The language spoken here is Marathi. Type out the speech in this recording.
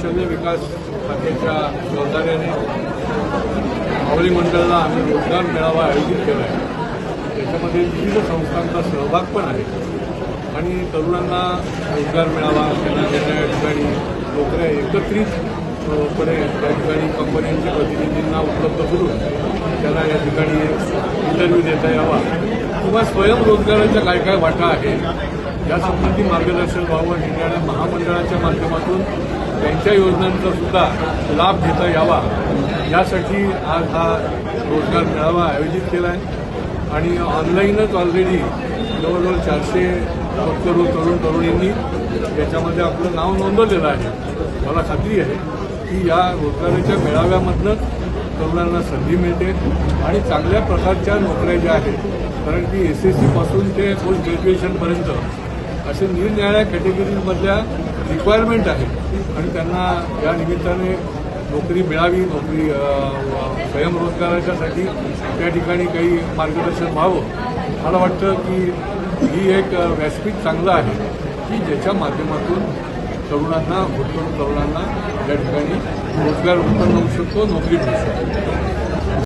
कौशल्य विकास खात्याच्या सहकार्याने मावळी मंडळाला आम्ही रोजगार मेळावा आयोजित केला आहे. त्याच्यामध्ये विविध संस्थांचा सहभाग पण आहे. आणि तरुणांना रोजगार मिळावा त्यांना वेगवेगळ्या ठिकाणी नोकऱ्या एकत्रित त्या ठिकाणी कंपन्यांच्या प्रतिनिधींना उपलब्ध करून त्यांना या ठिकाणी इंटरव्ह्यू देता यावा. किंवा स्वयंरोजगाराच्या काय काय वाटा आहे यासंबंधी मार्गदर्शन व्हावं निर्णय महामंडळाच्या माध्यमातून त्यांच्या योजनांचा सुद्धा लाभ घेता यावा. यासाठी आज हा रोजगार मेळावा आयोजित केला आहे आणि ऑनलाईनच ऑलरेडी जवळजवळ चारशे तरुण तरुण तरुणींनी याच्यामध्ये आपलं नाव नोंदवलेलं आहे. मला खात्री आहे की या रोजगाराच्या मेळाव्यामधनंच तरुणांना संधी मिळते आणि चांगल्या प्रकारच्या नोकऱ्या ज्या आहेत कारण की एस एस सीपासून ते पोस्ट ग्रॅज्युएशनपर्यंत असे निरनिराळ्या कॅटेगरीमधल्या रिक्वायरमेंट आहेत आणि त्यांना या निमित्ताने नोकरी मिळावी नोकरी स्वयंरोजगाराच्यासाठी त्या ठिकाणी काही मार्गदर्शन व्हावं. मला वाटतं की ही एक व्यासपीठ चांगलं आहे की ज्याच्या माध्यमातून तरुणांना गुंतवणूक तरुणांना या ठिकाणी रोजगार उत्पन्न होऊ शकतो नोकरी मिळू शकते.